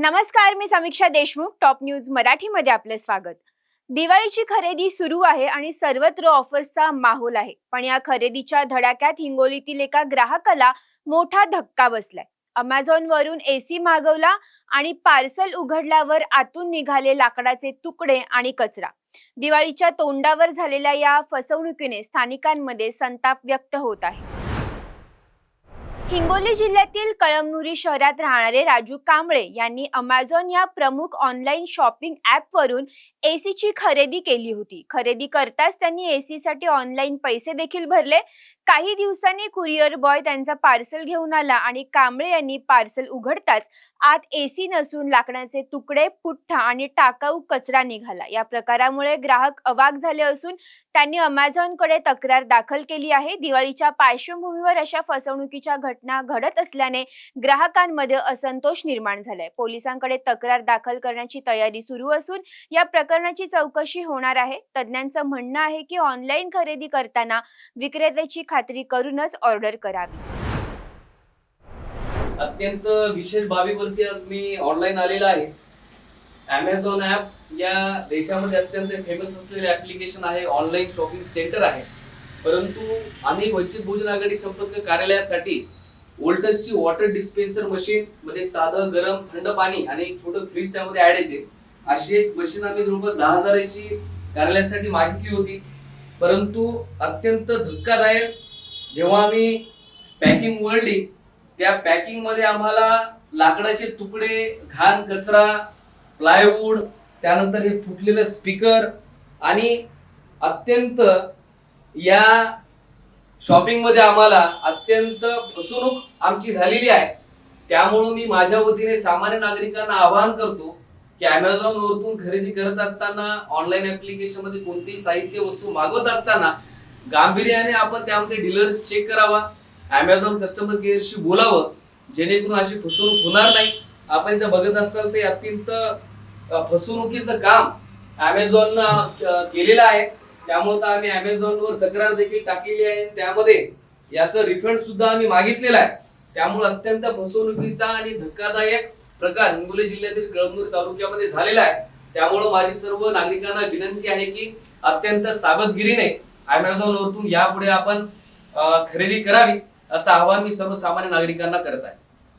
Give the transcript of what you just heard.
नमस्कार मी Samiksha Deshmukh top news मराठीमध्ये आपले स्वागत. दिवाळीची खरेदी सुरू आहे आणि सर्वत्र ऑफर्सचा माहोल आहे. पण या खरेदीच्या धडाक्यात हिंगोलीतील एका ग्राहकाला मोठा धक्का बसलाय. अमेझॉन वरून एसी मागवला आणि पार्सल उघडल्यावर आतून निघाले लाकडाचे तुकडे आणि कचरा. दिवाळीच्या तोंडावर झालेल्या या फसवणुकीने स्थानिकांमध्ये संताप व्यक्त होत आहे. हिंगोली जिल्ह्यातील कळमनुरी शहरात राहणारे राजू कांबळे यांनी अमेझॉन या प्रमुख ऑनलाईन शॉपिंग ॲपवरून एसीची खरेदी केली होती. खरेदी करताच त्यांनी एसीसाठी ऑनलाईन पैसे देखील भरले. काही दिवसांनी कुरिअर बॉय त्यांचा पार्सल घेऊन आला आणि कांबळे यांनी पार्सल उघडताच आत एसी नसून लाकडाचे तुकडे पुठ्ठा आणि टाकाऊ कचरा निघाला. या प्रकारामुळे ग्राहक अवाक झाले असून त्यांनी अमेझॉनकडे तक्रार दाखल केली आहे. दिवाळीच्या पार्श्वभूमीवर अशा फसवणुकीच्या घटना घटना घडत असल्याने ग्राहकांमध्ये असंतोष निर्माण झालाय. पोलिसांकडे तक्रार दाखल करण्याची तयारी सुरू असून या प्रकरणाची चौकशी होणार आहे. तज्ज्ञांचं म्हणणं आहे की ऑनलाईन खरेदी करताना विक्रेत्याची खात्री करूनच ऑर्डर करावी. अत्यंत विशेष बाबीवरती आज मी ऑनलाईन आलेला आहे. अमेझॉन ॲप या देशामध्ये अत्यंत फेमस असलेले ॲप्लिकेशन आहे ऑनलाईन शॉपिंग सेंटर आहे. परंतु आम्ही वंचित बहुजन आघाडी संपर्क कार्यालयासाठी वोल्टसची वॉटर डिस्पेन्सर मशीन म्हणजे साधं गरम थंड पाणी आणि एक छोटं फ्रीज त्यामध्ये ऍड येते. अशी एक मशीन आम्ही जवळपास दहा हजाराची कार्यालयासाठी मागितली होती. परंतु अत्यंत धक्कादायक जेव्हा आम्ही पॅकिंग वळली त्या पॅकिंगमध्ये आम्हाला लाकडाचे तुकडे घाण कचरा प्लायवूड त्यानंतर हे फुटलेलं स्पीकर आणि अत्यंत या शॉपिंगमध्ये आम्हाला अत्यंत फसवणूक आमची झालेली आहे. त्यामुळं मी माझ्या वतीने सामान्य नागरिकांना आवाहन करतो की अमेझॉन वरतून खरेदी करत असताना ऑनलाईन ऍप्लिकेशनमध्ये कोणतीही साहित्य वस्तू मागवत असताना गांभीर्याने आपण त्यामध्ये डीलर चेक करावा अमेझॉन कस्टमर केअरशी बोलावं जेणेकरून अशी फसवणूक होणार नाही. आपण इथं बघत असाल ते अत्यंत फसवणुकीचं काम अमेझॉननं केलेलं आहे. त्यामुळे तर आम्ही अमेझॉन वर तक्रार देखील टाकलेली आहे. त्यामध्ये याचं रिफंड सुद्धा आम्ही मागितलेलं आहे. त्यामुळे अत्यंत फसवणुकीचा आणि धक्कादायक प्रकार हिंगोली जिल्ह्यातील कळमनुरी तालुक्यामध्ये झालेला आहे. त्यामुळे माझी सर्व नागरिकांना विनंती आहे की अत्यंत सावधगिरीने अमेझॉन वरतून यापुढे आपण खरेदी करावी असं आवाहन मी सर्वसामान्य नागरिकांना करत आहे.